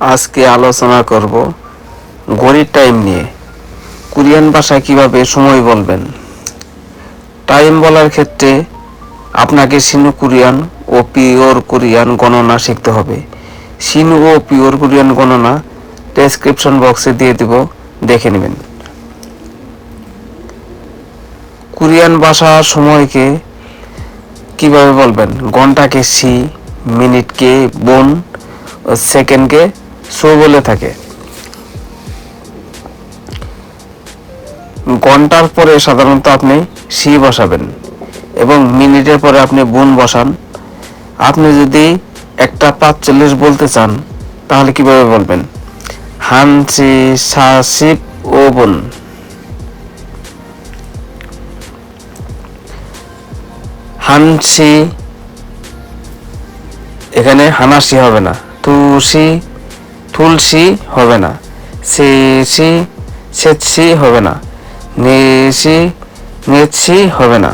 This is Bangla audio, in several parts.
আজকে আলোচনা করব ঘড়ির টাইম নিয়ে। কোরিয়ান ভাষায় কীভাবে সময় বলবেন? টাইম বলার ক্ষেত্রে আপনাকে সিনু কোরিয়ান ও পিওর কোরিয়ান গণনা শিখতে হবে। সিনু ও পিওর কোরিয়ান গণনা ডেসক্রিপশন বক্সে দিয়ে দেব, দেখে নেবেন। কোরিয়ান ভাষা সময়কে কীভাবে বলবেন? ঘন্টাকে সি, মিনিটকে বোন, সেকেন্ডকে সো বলে থাকে। ঘণ্টার পরে সাধারণত আপনি সি বসাবেন এবং মিনিটের পরে আপনি বোন বসান। আপনি যদি একটা পাঁচচল্লিশ বলতে চান, তাহলে কীভাবে বলবেন? হান সি সা সিপ ও বোন। হানসি এখানে হানাসি হবে না। তুসি তুলসি হবে না। শেষি সেচি হবে না। নেশি নেছি হবে না।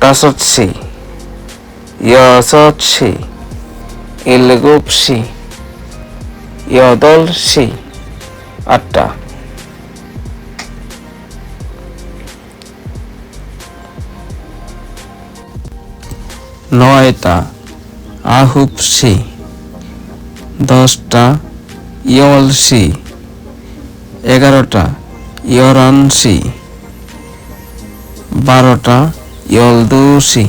তাসৎসি সি ইলগুপসি, ইয়দলসি, আটটা। নয়টা। আহুপসি দশটা ইয়লসি এগারোটা ইয়রানসি বারোটা ইয়লদুসি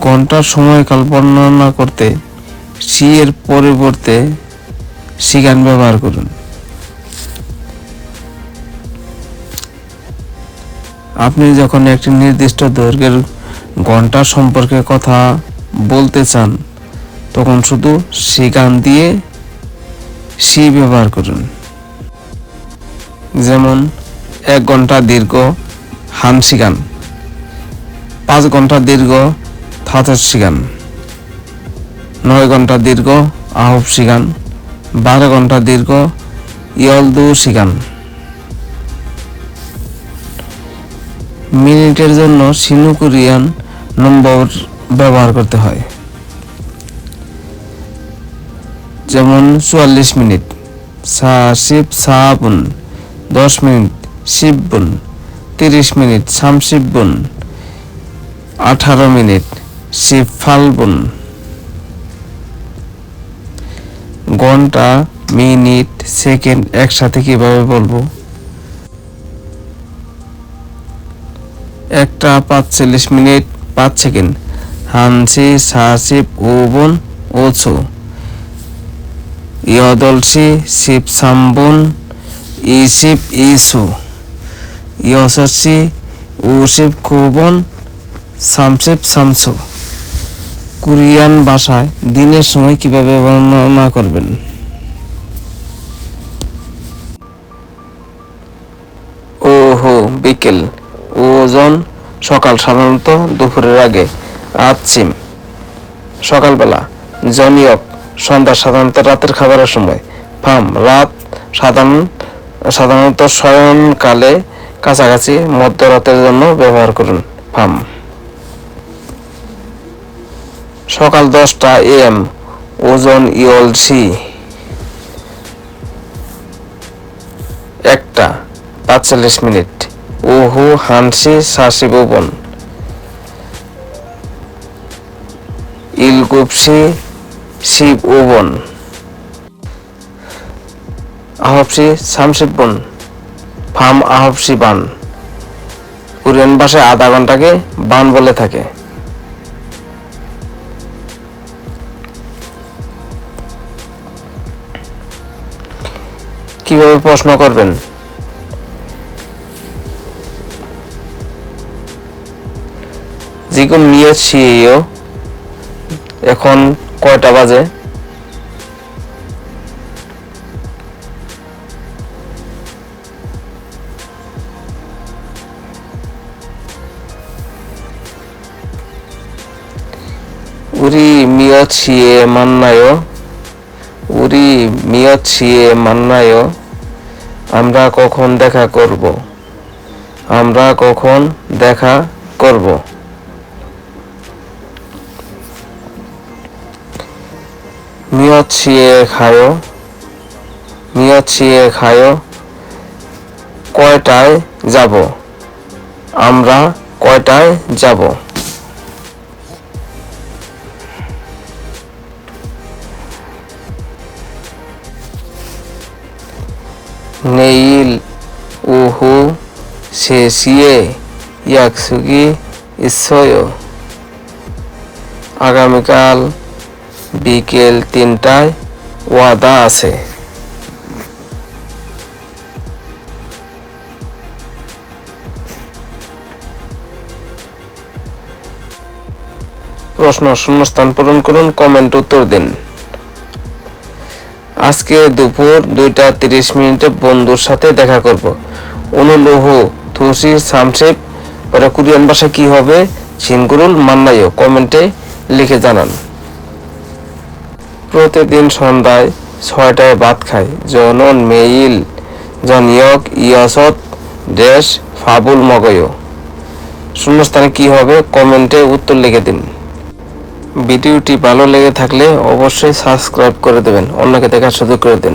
ঘণ্টার সময়কাল বর্ণনা করতে সি এর পরিবর্তে সিগান ব্যবহার করুন। আপনি যখন একটি নির্দিষ্ট দৈর্ঘ্যের ঘণ্টা সম্পর্কে কথা বলতে চান, তখন শুধু সিগান দিয়ে সি ব্যবহার করুন। যেমন, এক ঘণ্টা দীর্ঘ হান সিগান পাঁচ ঘণ্টা দীর্ঘ থাতর সিগান নয় ঘণ্টা দীর্ঘ আহব সিগান বারো ঘণ্টা দীর্ঘ ইয়লদু সিগান মিনিটের জন্য সিনু কোরিয়ান নম্বর ব্যবহার করতে হয়। যেমন চুয়াল্লিশ মিনিট, সা, শিব সাবুন দশ মিনিট শিববুন তিরিশ মিনিট সামশিববুন আঠারো মিনিট, শিব ফাল্গুন ঘণ্টা, মিনিট, সেকেন্ড একসাথে কীভাবে বলব? একটা পাঁচচল্লিশ মিনিট, পাঁচ সেকেন্ড। হানসি সাসিপ ওবন ওছো ইয়দলসি শিব সাম্বন, ইসিপ, ইসু। ইয়সসি উসিপ, কুবন, সামসিপ, সামসু। কোরিয়ান ভাষায় দিনের সময় কীভাবে বর্ণনা করবেন? বিকেল। ওজন সকাল সাধারণত দুপুরের আগে আচ্ছিম সকালবেলা জনিয়ক সন্ধ্যা সাধারণত রাতের খাবারের সময়। ফার্ম রাত সাধারণ সাধারণত শয়নকালে কাছাকাছি মধ্যরাতের জন্য ব্যবহার করুন ফার্ম। সকাল দশটা এম ওজন ইয়ল সি। একটা, পাঁচচল্লিশ মিনিট। ওহু হানসি সাসি ভুবন। ইলগুপসি শিব ওবন আহবসি সামশিবন ফাম আহবসি বান। কোরিয়ান ভাষায় আধা ঘন্টাকে বান বলে থাকে। কীভাবে প্রশ্ন করবেন? জিকুম নিয়ে সিও এখন কয়টা বাজে 우리 미어치에 만나요. 우리 미어치에 만나요. আমরা কখন দেখা করব আমরা কখন দেখা করব খায়ো ছিয়ে খায়ো কয়টায় যাব? আমরা কয়টায় যাব? নেইল উহু শেষিয়ে ইয়াকসুগি ইসয় আগামীকাল বিকেল তিনটায় ওয়াদা আছে। প্রশ্ন শূন্যস্থান পূরণ করুন কমেন্ট উত্তর দিন। আজকে দুপুর দুইটা তিরিশ মিনিটে বন্ধুর সাথে দেখা করব। অনুলোহ থুসি সামসেপ ওরা কোরিয়ান ভাষা কি হবে? সিনগুরুল মান্নাইও কমেন্টে লিখে জানান। প্রতিদিন সন্ধ্যায় ছয়টায় ভাত খায়। জনন, মেইল, জনিয়ক, ইয়সত ড্যাশ ফাবুল, মগয়। শূন্যস্থানে কি হবে? কমেন্টে উত্তর লিখে দিন। ভিডিওটি ভালো লেগে থাকলে অবশ্যই সাবস্ক্রাইব করে দেবেন। অন্যকে দেখার সুযোগ করে দিন।